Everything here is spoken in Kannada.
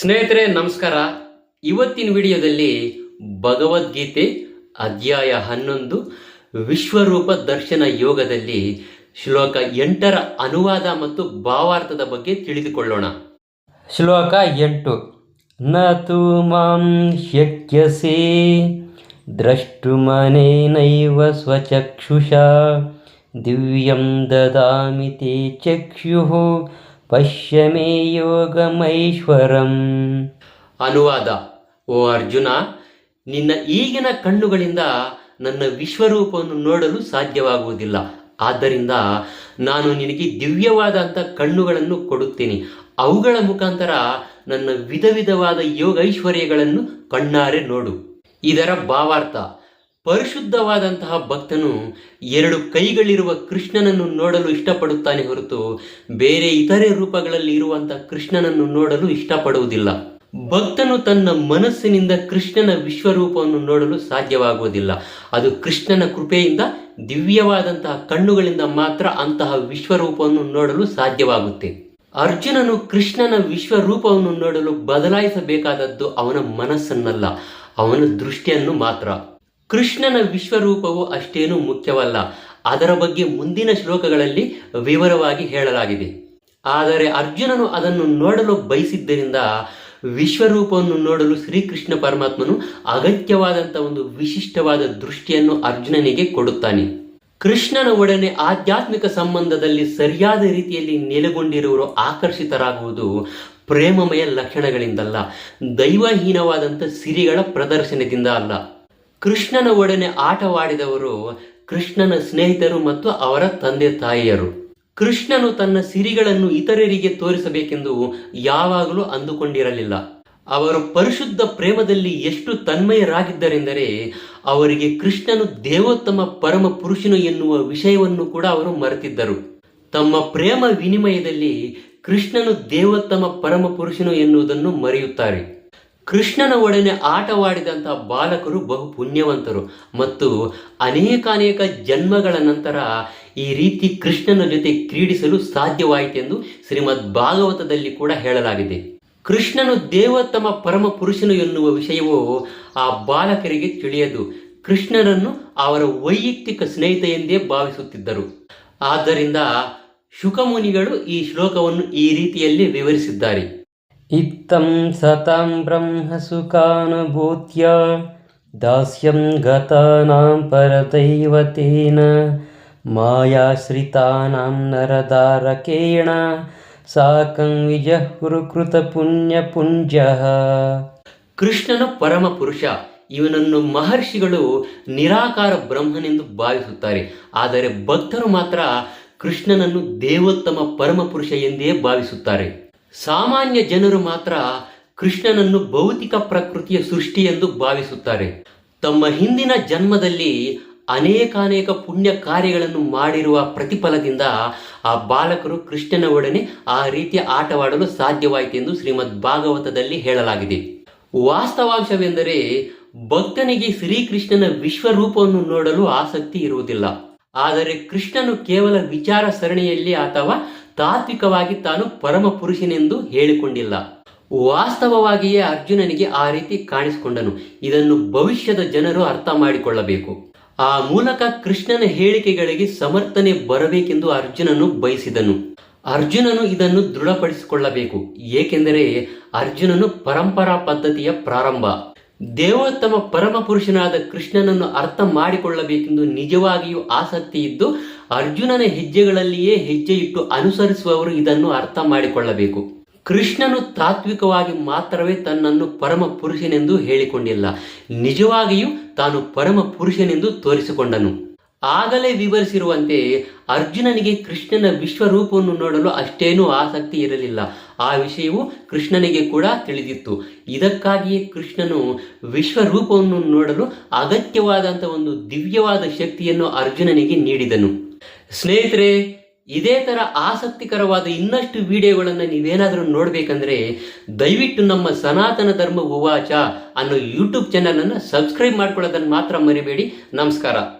ಸ್ನೇಹಿತರೆ, ನಮಸ್ಕಾರ. ಇವತ್ತಿನ ವಿಡಿಯೋದಲ್ಲಿ ಭಗವದ್ಗೀತೆ ಅಧ್ಯಾಯ ಹನ್ನೊಂದು, ವಿಶ್ವರೂಪ ದರ್ಶನ ಯೋಗದಲ್ಲಿ ಶ್ಲೋಕ ಎಂಟರ ಅನುವಾದ ಮತ್ತು ಭಾವಾರ್ಥದ ಬಗ್ಗೆ ತಿಳಿದುಕೊಳ್ಳೋಣ. ಶ್ಲೋಕ ಎಂಟು. ನ ತು ಮಾಂ ಶಕ್ಯಸೆ ದ್ರಷ್ಟುಮನೇನೈವ ಸ್ವಚಕ್ಷುಷ, ದಿವ್ಯಂ ದದಾಮಿ ತೇ ಪಶ್ಯ ಮೇ ಯೋಗಮೈಶ್ವರಂ. ಅನುವಾದ, ಓ ಅರ್ಜುನ, ನಿನ್ನ ಈಗಿನ ಕಣ್ಣುಗಳಿಂದ ನನ್ನ ವಿಶ್ವರೂಪವನ್ನು ನೋಡಲು ಸಾಧ್ಯವಾಗುವುದಿಲ್ಲ. ಆದ್ದರಿಂದ ನಾನು ನಿನಗೆ ದಿವ್ಯವಾದಂಥ ಕಣ್ಣುಗಳನ್ನು ಕೊಡುತ್ತೇನೆ. ಅವುಗಳ ಮುಖಾಂತರ ನನ್ನ ವಿಧ ವಿಧವಾದ ಯೋಗೈಶ್ವರ್ಯಗಳನ್ನು ಕಣ್ಣಾರೆ ನೋಡು. ಇದರ ಭಾವಾರ್ಥ ಪರಿಶುದ್ಧವಾದಂತಹ ಭಕ್ತನು ಎರಡು ಕೈಗಳಿರುವ ಕೃಷ್ಣನನ್ನು ನೋಡಲು ಇಷ್ಟಪಡುತ್ತಾನೆ ಹೊರತು ಬೇರೆ ಇತರೆ ರೂಪಗಳಲ್ಲಿ ಇರುವಂತಹ ಕೃಷ್ಣನನ್ನು ನೋಡಲು ಇಷ್ಟಪಡುವುದಿಲ್ಲ. ಭಕ್ತನು ತನ್ನ ಮನಸ್ಸಿನಿಂದ ಕೃಷ್ಣನ ವಿಶ್ವರೂಪವನ್ನು ನೋಡಲು ಸಾಧ್ಯವಾಗುವುದಿಲ್ಲ. ಅದು ಕೃಷ್ಣನ ಕೃಪೆಯಿಂದ, ದಿವ್ಯವಾದಂತಹ ಕಣ್ಣುಗಳಿಂದ ಮಾತ್ರ ಅಂತಹ ವಿಶ್ವರೂಪವನ್ನು ನೋಡಲು ಸಾಧ್ಯವಾಗುತ್ತೆ. ಅರ್ಜುನನು ಕೃಷ್ಣನ ವಿಶ್ವರೂಪವನ್ನು ನೋಡಲು ಬದಲಾಯಿಸಬೇಕಾದದ್ದು ಅವನ ಮನಸ್ಸನ್ನಲ್ಲ, ಅವನ ದೃಷ್ಟಿಯನ್ನು ಮಾತ್ರ. ಕೃಷ್ಣನ ವಿಶ್ವರೂಪವು ಅಷ್ಟೇನೂ ಮುಖ್ಯವಲ್ಲ. ಅದರ ಬಗ್ಗೆ ಮುಂದಿನ ಶ್ಲೋಕಗಳಲ್ಲಿ ವಿವರವಾಗಿ ಹೇಳಲಾಗಿದೆ. ಆದರೆ ಅರ್ಜುನನು ಅದನ್ನು ನೋಡಲು ಬಯಸಿದ್ದರಿಂದ ವಿಶ್ವರೂಪವನ್ನು ನೋಡಲು ಶ್ರೀಕೃಷ್ಣ ಪರಮಾತ್ಮನು ಅಗತ್ಯವಾದಂಥ ಒಂದು ವಿಶಿಷ್ಟವಾದ ದೃಷ್ಟಿಯನ್ನು ಅರ್ಜುನನಿಗೆ ಕೊಡುತ್ತಾನೆ. ಕೃಷ್ಣನ ಒಡನೆ ಆಧ್ಯಾತ್ಮಿಕ ಸಂಬಂಧದಲ್ಲಿ ಸರಿಯಾದ ರೀತಿಯಲ್ಲಿ ನೆಲೆಗೊಂಡಿರುವರು ಆಕರ್ಷಿತರಾಗುವುದು ಪ್ರೇಮಮಯ ಲಕ್ಷಣಗಳಿಂದಲ್ಲ ದೈವಹೀನವಾದಂಥ ಸಿರಿಗಳ ಪ್ರದರ್ಶನದಿಂದ ಅಲ್ಲ. ಕೃಷ್ಣನ ಒಡನೆ ಆಟವಾಡಿದವರು ಕೃಷ್ಣನ ಸ್ನೇಹಿತರು ಮತ್ತು ಅವರ ತಂದೆ ತಾಯಿಯರು. ಕೃಷ್ಣನು ತನ್ನ ಸಿರಿಗಳನ್ನು ಇತರರಿಗೆ ತೋರಿಸಬೇಕೆಂದು ಯಾವಾಗಲೂ ಅಂದುಕೊಂಡಿರಲಿಲ್ಲ. ಅವರು ಪರಿಶುದ್ಧ ಪ್ರೇಮದಲ್ಲಿ ಎಷ್ಟು ತನ್ಮಯರಾಗಿದ್ದರೆಂದರೆ ಅವರಿಗೆ ಕೃಷ್ಣನು ದೇವೋತ್ತಮ ಪರಮ ಪುರುಷನು ಎನ್ನುವ ವಿಷಯವನ್ನು ಕೂಡ ಅವರು ಮರೆತಿದ್ದರು. ತಮ್ಮ ಪ್ರೇಮ ವಿನಿಮಯದಲ್ಲಿ ಕೃಷ್ಣನು ದೇವೋತ್ತಮ ಪರಮ ಪುರುಷನು ಎನ್ನುವುದನ್ನು ಮರೆಯುತ್ತಾರೆ. ಕೃಷ್ಣನ ಒಡನೆ ಆಟವಾಡಿದಂಥ ಬಾಲಕರು ಬಹು ಪುಣ್ಯವಂತರು. ಮತ್ತು ಅನೇಕಾನೇಕ ಜನ್ಮಗಳ ನಂತರ ಈ ರೀತಿ ಕೃಷ್ಣನ ಜೊತೆ ಕ್ರೀಡಿಸಲು ಸಾಧ್ಯವಾಯಿತೆಂದು ಶ್ರೀಮದ್ ಭಾಗವತದಲ್ಲಿ ಕೂಡ ಹೇಳಲಾಗಿದೆ. ಕೃಷ್ಣನು ದೇವೋತ್ತಮ ಪರಮ ಪುರುಷನು ಎನ್ನುವ ವಿಷಯವು ಆ ಬಾಲಕರಿಗೆ ತಿಳಿಯದು. ಕೃಷ್ಣನನ್ನು ಅವರ ವೈಯಕ್ತಿಕ ಸ್ನೇಹಿತ ಎಂದೇ ಭಾವಿಸುತ್ತಿದ್ದರು. ಆದ್ದರಿಂದ ಶುಕಮುನಿಗಳು ಈ ಶ್ಲೋಕವನ್ನು ಈ ರೀತಿಯಲ್ಲಿ ವಿವರಿಸಿದ್ದಾರೆ. ಇತ್ತಂ ಸತಾಂ ಬ್ರಹ್ಮ ಸುಖಾನುಭೂತ್ಯ ದಾಸ್ಯಂ ಗತಾನಾಂ ಪರದೈವತೇನ ಮಾಯಾಶ್ರಿತಾನಾಂ ನರದಾರಕೇಣ ಸಾಕಂ ವಿಜಹುರುಕೃತ ಪುಣ್ಯ ಪುಂಜ ಕೃಷ್ಣನ ಪರಮ ಪುರುಷ ಇವನನ್ನು ಮಹರ್ಷಿಗಳು ನಿರಾಕಾರ ಬ್ರಹ್ಮನೆಂದು ಭಾವಿಸುತ್ತಾರೆ. ಆದರೆ ಭಕ್ತರು ಮಾತ್ರ ಕೃಷ್ಣನನ್ನು ದೇವೋತ್ತಮ ಪರಮ ಪುರುಷ ಎಂದೇ ಭಾವಿಸುತ್ತಾರೆ. ಸಾಮಾನ್ಯ ಜನರು ಮಾತ್ರ ಕೃಷ್ಣನನ್ನು ಭೌತಿಕ ಪ್ರಕೃತಿಯ ಸೃಷ್ಟಿ ಎಂದು ಭಾವಿಸುತ್ತಾರೆ. ತಮ್ಮ ಹಿಂದಿನ ಜನ್ಮದಲ್ಲಿ ಅನೇಕಾನೇಕ ಪುಣ್ಯ ಕಾರ್ಯಗಳನ್ನು ಮಾಡಿರುವ ಪ್ರತಿಫಲದಿಂದ ಆ ಬಾಲಕರು ಕೃಷ್ಣನ ಒಡನೆ ಆ ರೀತಿಯ ಆಟವಾಡಲು ಸಾಧ್ಯವಾಯಿತು ಎಂದು ಶ್ರೀಮದ್ ಭಾಗವತದಲ್ಲಿ ಹೇಳಲಾಗಿದೆ. ವಾಸ್ತವಾಂಶವೆಂದರೆ ಭಕ್ತನಿಗೆ ಶ್ರೀಕೃಷ್ಣನ ವಿಶ್ವರೂಪವನ್ನು ನೋಡಲು ಆಸಕ್ತಿ ಇರುವುದಿಲ್ಲ. ಆದರೆ ಕೃಷ್ಣನು ಕೇವಲ ವಿಚಾರ ಸರಣಿಯಲ್ಲಿ ಅಥವಾ ತಾತ್ವಿಕವಾಗಿ ತಾನು ಪರಮ ಪುರುಷನೆಂದು ಹೇಳಿಕೊಂಡಿಲ್ಲ. ವಾಸ್ತವವಾಗಿಯೇ ಅರ್ಜುನನಿಗೆ ಆ ರೀತಿ ಕಾಣಿಸಿಕೊಂಡನು. ಇದನ್ನು ಭವಿಷ್ಯದ ಜನರು ಅರ್ಥ ಮಾಡಿಕೊಳ್ಳಬೇಕು. ಆ ಮೂಲಕ ಕೃಷ್ಣನ ಹೇಳಿಕೆಗಳಿಗೆ ಸಮರ್ಥನೆ ಬರಬೇಕೆಂದು ಅರ್ಜುನನು ಬಯಸಿದನು. ಅರ್ಜುನನು ಇದನ್ನು ದೃಢಪಡಿಸಿಕೊಳ್ಳಬೇಕು. ಏಕೆಂದರೆ ಅರ್ಜುನನು ಪರಂಪರಾ ಪದ್ಧತಿಯ ಪ್ರಾರಂಭ. ದೇವೋತ್ತಮ ಪರಮ ಪುರುಷನಾದ ಕೃಷ್ಣನನ್ನು ಅರ್ಥ ಮಾಡಿಕೊಳ್ಳಬೇಕೆಂದು ನಿಜವಾಗಿಯೂ ಆಸಕ್ತಿ ಇದ್ದು, ಅರ್ಜುನನ ಹೆಜ್ಜೆಗಳಲ್ಲಿಯೇ ಹೆಜ್ಜೆ ಇಟ್ಟು ಅನುಸರಿಸುವವರು ಇದನ್ನು ಅರ್ಥ ಮಾಡಿಕೊಳ್ಳಬೇಕು. ಕೃಷ್ಣನು ತಾತ್ವಿಕವಾಗಿ ಮಾತ್ರವೇ ತನ್ನನ್ನು ಪರಮ ಪುರುಷನೆಂದು ಹೇಳಿಕೊಂಡಿಲ್ಲ. ನಿಜವಾಗಿಯೂ ತಾನು ಪರಮ ಪುರುಷನೆಂದು ತೋರಿಸಿಕೊಂಡನು. ಆಗಲೇ ವಿವರಿಸಿರುವಂತೆ ಅರ್ಜುನನಿಗೆ ಕೃಷ್ಣನ ವಿಶ್ವರೂಪವನ್ನು ನೋಡಲು ಅಷ್ಟೇನೂ ಆಸಕ್ತಿ ಇರಲಿಲ್ಲ. ಆ ವಿಷಯವು ಕೃಷ್ಣನಿಗೆ ಕೂಡ ತಿಳಿದಿತ್ತು. ಇದಕ್ಕಾಗಿಯೇ ಕೃಷ್ಣನು ವಿಶ್ವರೂಪವನ್ನು ನೋಡಲು ಅಗತ್ಯವಾದಂಥ ಒಂದು ದಿವ್ಯವಾದ ಶಕ್ತಿಯನ್ನು ಅರ್ಜುನನಿಗೆ ನೀಡಿದನು. ಸ್ನೇಹಿತರೆ, ಇದೇ ಥರ ಆಸಕ್ತಿಕರವಾದ ಇನ್ನಷ್ಟು ವಿಡಿಯೋಗಳನ್ನು ನೀವೇನಾದರೂ ನೋಡಬೇಕಂದ್ರೆ ದಯವಿಟ್ಟು ನಮ್ಮ ಸನಾತನ ಧರ್ಮ ಉವಾಚ ಅನ್ನೋ ಯೂಟ್ಯೂಬ್ ಚಾನಲನ್ನು ಸಬ್ಸ್ಕ್ರೈಬ್ ಮಾಡ್ಕೊಳ್ಳೋದನ್ನು ಮಾತ್ರ ಮರಿಬೇಡಿ. ನಮಸ್ಕಾರ.